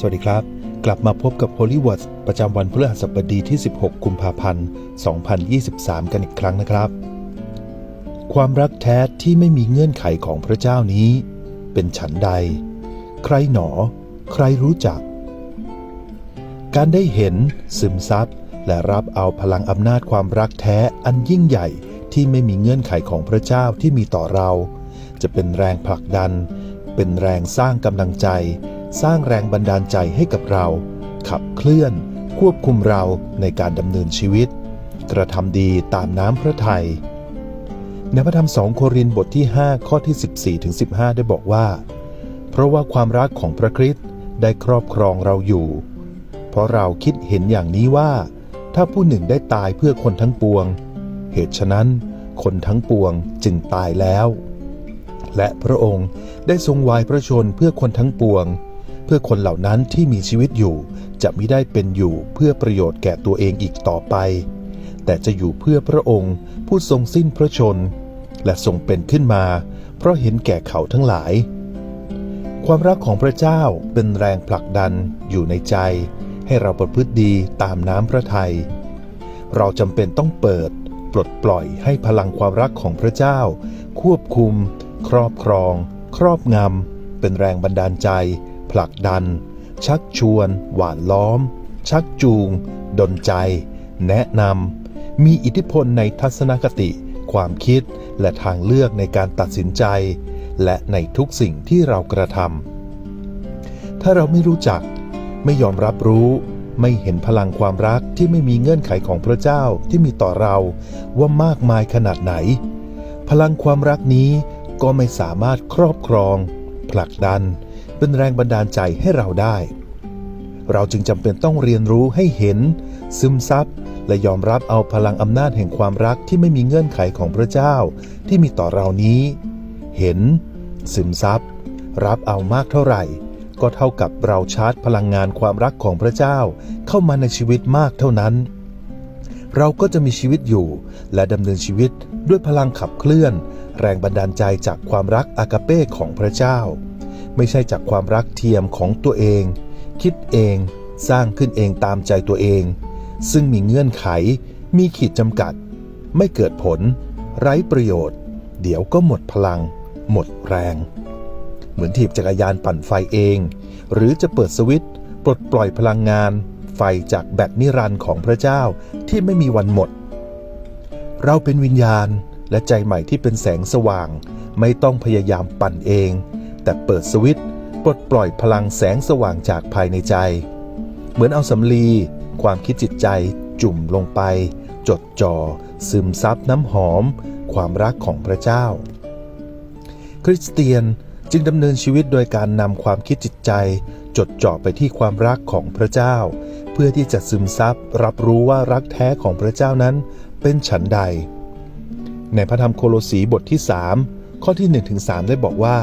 สวัสดีครับ กลับมาพบกับ Holy Words ประจำวันพฤหัสบดีที่ 16 กุมภาพันธ์ 2023 กันอีกครั้งนะครับ ความรักแท้ที่ไม่มีเงื่อนไขของพระเจ้านี้ เป็นฉันใด ใครหนอ ใครรู้จัก การได้เห็น ซึมซับ และรับเอาพลังอำนาจความรักแท้อันยิ่งใหญ่ที่ไม่มีเงื่อนไขของพระเจ้าที่มีต่อเรา จะเป็นแรงผลักดัน เป็นแรงสร้างกำลังใจ สร้างแรงบันดาลใจให้กับเรา ขับเคลื่อน ควบคุมเราในการดำเนินชีวิต กระทำดีตามน้ำพระทัยในพระธรรมสองโครินธ์บทที่ 5 ข้อที่ 14ถึง15 ได้บอกว่า เพราะว่าความรักของพระคริสต์ได้ครอบครองเราอยู่ เพราะเราคิดเห็นอย่างนี้ว่า ถ้าผู้หนึ่งได้ตายเพื่อคนทั้งปวง เหตุฉะนั้นคนทั้งปวงจึงตายแล้ว และพระองค์ได้ทรงวายพระชนเพื่อคนทั้งปวง เพื่อคนเหล่านั้นที่มีชีวิตอยู่ จะไม่ได้เป็นอยู่เพื่อประโยชน์แก่ตัวเองอีกต่อไป แต่จะอยู่เพื่อพระองค์ ผู้ทรงสิ้นพระชน และทรงเป็นขึ้นมา เพราะเห็นแก่เขาทั้งหลาย ความรักของพระเจ้าเป็นแรงผลักดันอยู่ในใจ ให้เราประพฤติดีตามน้ำพระทัยเราจำเป็นต้องเปิด ปลดปล่อยให้พลังความรักของพระเจ้า ควบคุม ครอบครอง ครอบงำเป็นแรงบันดาลใจ ผลักดัน ชักชวน หวานล้อม ชักจูงดลใจ แนะนำ มีอิทธิพลในทัศนคติ ความคิดและทางเลือกในการตัดสินใจ และในทุกสิ่งที่เรากระทำถ้าเราไม่รู้จัก ไม่ยอมรับรู้ไม่เห็นพลังความรักที่ไม่มีเงื่อนไขของพระเจ้าที่มีต่อเราว่ามากมายขนาดไหน พลังความรักนี้ก็ไม่สามารถครอบครอง ผลักดัน เป็นแรงบันดาลใจให้เราได้ เราจึงจำเป็นต้องเรียนรู้ให้เห็น ซึมซับและยอมรับเอาพลังอำนาจแห่งความรักที่ไม่มีเงื่อนไขของพระเจ้าที่มีต่อเรานี้ เห็น ซึมซับรับเอามากเท่าไหร่ ก็เท่ากับเราชาร์จพลังงานความรักของพระเจ้าเข้ามาในชีวิตมากเท่านั้น เราก็จะมีชีวิตอยู่และดำเนินชีวิตด้วยพลังขับเคลื่อน แรงบันดาลใจจากความรักอากาเป้ของพระเจ้า ไม่ใช่จากความรักเทียมของตัวเอง คิดเอง สร้างขึ้นเองตามใจตัวเอง ซึ่งมีเงื่อนไข มีขีดจำกัด ไม่เกิดผล ไร้ประโยชน์ เดี๋ยวก็หมดพลัง หมดแรง เหมือนถีบจักรยานปั่นไฟเอง หรือจะเปิดสวิตช์ปลดปล่อยพลังงาน ไฟจากแบตนิรันดร์ของพระเจ้าที่ไม่มีวันหมด เราเป็นวิญญาณและใจใหม่ที่เป็นแสงสว่าง ไม่ต้องพยายามปั่นเอง แต่เปิดสวิตช์ปลดปล่อยพลังแสงสว่างจากภายในใจ เหมือนเอาสำลี ความคิดจิตใจจุ่มลงไป จดจ่อซึมซับน้ำหอม ความรักของพระเจ้า คริสเตียนจึงดำเนินชีวิตโดยการนำความคิดจิตใจ จดจ่อไปที่ความรักของพระเจ้า เพื่อที่จะซึมซับรับรู้ว่ารักแท้ของพระเจ้านั้นเป็นฉันใด ในพระธรรมโคโลสีบทที่ 3 ข้อที่1ถึง3ได้บอกว่า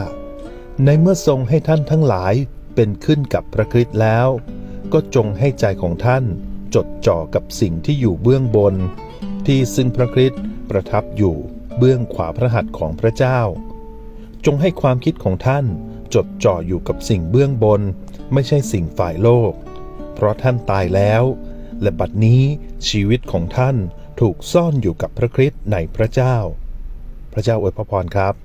ในเมื่อทรงให้ท่านทั้งหลายเป็นขึ้นกับพระคริสต์แล้ว ก็จงให้ใจของท่านจดจ่อกับสิ่งที่อยู่เบื้องบน ที่ซึ่งพระคริสต์ประทับอยู่เบื้องขวาพระหัตถ์ของพระเจ้า จงให้ความคิดของท่านจดจ่ออยู่กับสิ่งเบื้องบน ไม่ใช่สิ่งฝ่ายโลก เพราะท่านตายแล้ว และบัดนี้ชีวิตของท่านถูกซ่อนอยู่กับพระคริสต์ในพระเจ้า พระเจ้าอวยพระพรครับ